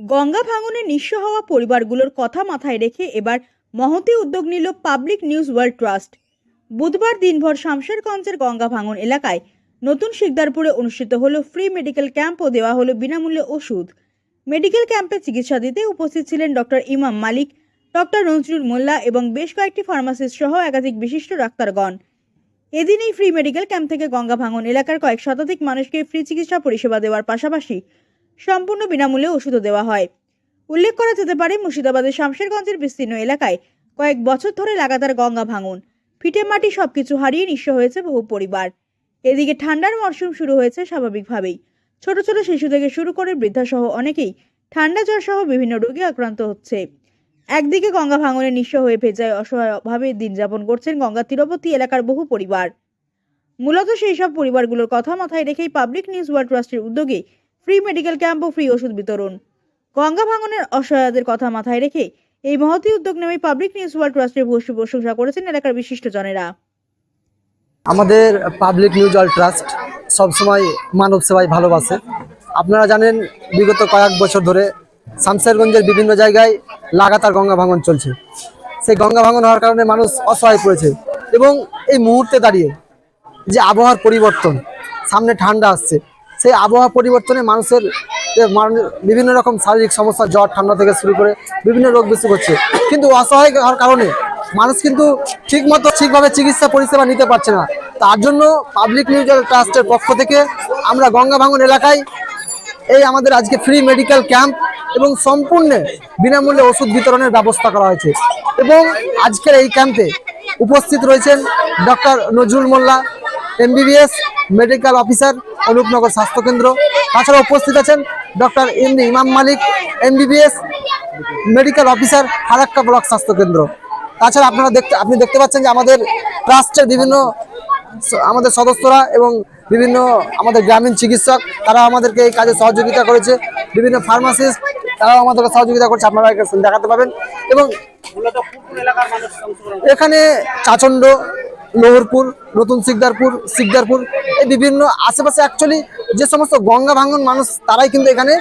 গঙ্গা ভাঙনে নিঃস্ব হওয়া পরিবারগুলোর কথা মাথায় রেখে এবার মহতি উদ্যোগ নিল পাবলিক নিউজ ওয়ার্ল্ড ট্রাস্ট। বুধবার দিনভর শামশেরগঞ্জের গঙ্গা ভাঙন এলাকায় নতুন শিকদারপুরে অনুষ্ঠিত হলো ফ্রি মেডিকেল ক্যাম্প ও দেওয়া হলো বিনামূল্যে ওষুধ। মেডিকেল ক্যাম্পে চিকিৎসা দিতে উপস্থিত ছিলেন ডক্টর ইমাম মালিক, ডক্টর নজরুল মোল্লা এবং বেশ কয়েকটি ফার্মাসিস্ট সহ একাধিক বিশিষ্ট ডাক্তারগণ। এদিন এই ফ্রি মেডিকেল ক্যাম্প থেকে গঙ্গা ভাঙন এলাকার কয়েক শতাধিক মানুষকে ফ্রি চিকিৎসা পরিষেবা দেওয়ার পাশাপাশি সম্পূর্ণ বিনামূল্যে ওষুধও দেওয়া হয়। উল্লেখ করা যেতে পারে, মুর্শিদাবাদের শামশেরগঞ্জের বিস্তীর্ণ এলাকায় কয়েক বছর ধরে লাগাতার গঙ্গা ভাঙন, ফিটে মাটি সবকিছু হারিয়ে নিঃস্ব হয়েছে বহু পরিবার। এদিকে ঠান্ডার মরশুম শুরু হয়েছে স্বাভাবিকভাবেই। ছোট ছোট শিশু থেকে শুরু করে বৃদ্ধাসহ অনেকেই ঠান্ডা জ্বর সহ বিভিন্ন রোগে আক্রান্ত হচ্ছে। একদিকে গঙ্গা ভাঙনে নিঃস্ব হয়ে ভেজায় অসহায়ভাবে দিন যাপন করছেন গঙ্গা তীরবর্তী এলাকার বহু পরিবার। মূলত সেই সব পরিবারগুলোর কথা মাথায় রেখেই পাবলিক নিউজ ওয়ার্ল্ড ট্রাস্টের উদ্যোগে ফ্রি মেডিকেল ক্যাম্প ও ফ্রি ওষুধ বিতরণ। গঙ্গা ভাঙনের অসহায়দের কথা মাথায় রেখে এই মহতি উদ্যোগ নেমে পাবলিক নিউজ ওয়ার্ল্ড ট্রাস্টের ভূয়সী প্রশংসা করেছেন এলাকার বিশিষ্টজনেরা আমাদের পাবলিক নিউজ অল ট্রাস্ট সবসময় মানব সেবায় ভালোবাসে। আপনারা জানেন, বিগত কয়েক বছর ধরে শামশেরগঞ্জের বিভিন্ন জায়গায় লাগাতার গঙ্গা ভাঙন চলছে। সেই গঙ্গা ভাঙন হওয়ার কারণে মানুষ অসহায় পড়েছে এবং এই মুহূর্তে দাঁড়িয়ে যে আবহাওয়ার পরিবর্তন, সামনে ঠান্ডা আসছে সেই আবহাওয়া পরিবর্তনে মানুষের বিভিন্ন রকম শারীরিক সমস্যা, জ্বর, ঠান্ডা থেকে শুরু করে বিভিন্ন রোগ বেশি হচ্ছে। কিন্তু অসহায় হওয়ার কারণে মানুষ কিন্তু ঠিকমতো ঠিকভাবে চিকিৎসা পরিষেবা নিতে পারছে না। তার জন্য পাবলিক নিউজ ট্রাস্টের পক্ষ থেকে আমরা গঙ্গা ভাঙন এলাকায় এই আমাদের আজকে ফ্রি মেডিকেল ক্যাম্প এবং সম্পূর্ণ বিনামূল্যে ওষুধ বিতরণের ব্যবস্থা করা হয়েছে। এবং আজকের এই ক্যাম্পে উপস্থিত রয়েছেন doctor Nazrul Molla MBBS medical officer Anupnagar স্বাস্থ্যকেন্দ্র তাছাড়া উপস্থিত আছেন doctor M Imam Malik MBBS medical officer Farakka block স্বাস্থ্যকেন্দ্র তাছাড়া আপনারা দেখতে আপনি দেখতে পাচ্ছেন যে আমাদের ট্রাস্টের বিভিন্ন আমাদের সদস্যরা এবং বিভিন্ন আমাদের গ্রামীণ চিকিৎসক তারা আমাদেরকে এই কাজে সহযোগিতা করেছে। বিভিন্ন ফার্মাসিস্ট তারাও আমাদেরকে সহযোগিতা করছে। আপনারা দেখাতে পাবেন। এবং এখানে চাচণ্ড লোহরপুর নতুন সিকদারপুর সিকদারপুর, এই বিভিন্ন আশেপাশে অ্যাকচুয়ালি যে সমস্ত গঙ্গা ভাঙন মানুষ, তারাই কিন্তু এখানে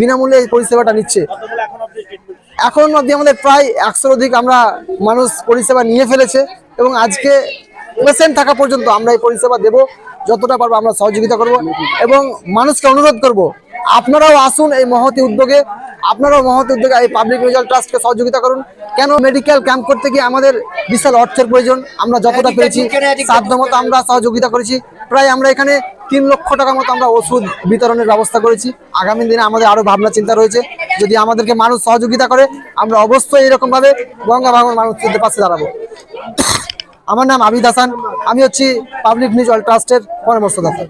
বিনামূল্যে এই পরিষেবাটা নিচ্ছে। এখন অবধি আমাদের প্রায় একশোর অধিক আমরা মানুষ পরিষেবা নিয়ে ফেলেছে এবং আজকে পেশেন্ট থাকা পর্যন্ত আমরা এই পরিষেবা দেব, যতটা পারব আমরা সহযোগিতা করব এবং মানুষকে অনুরোধ করব, আপনারাও আসুন এই মহতি উদ্যোগে আপনারাও মহতি উদ্যোগে এই পাবলিক মেডিকেল ট্রাস্টকে সহযোগিতা করুন। কেন মেডিকেল ক্যাম্প করতে গিয়ে আমাদের বিশাল অর্থের প্রয়োজন? আমরা যতটা পেরেছি সাধ্য মতো আমরা সহযোগিতা করেছি। প্রায় আমরা এখানে তিন লক্ষ টাকা মতো আমরা ওষুধ বিতরণের ব্যবস্থা করেছি। আগামী দিনে আমাদের আরও ভাবনা চিন্তা রয়েছে। যদি আমাদেরকে মানুষ সহযোগিতা করে আমরা অবশ্যই এরকম ভাবে গঙ্গা ভাঙন মানুষদের পাশে দাঁড়াবো। আমার নাম আবিদ হাসান। আমি হচ্ছি পাবলিক নিউজ অল ট্রাস্টের পরামর্শদাতা।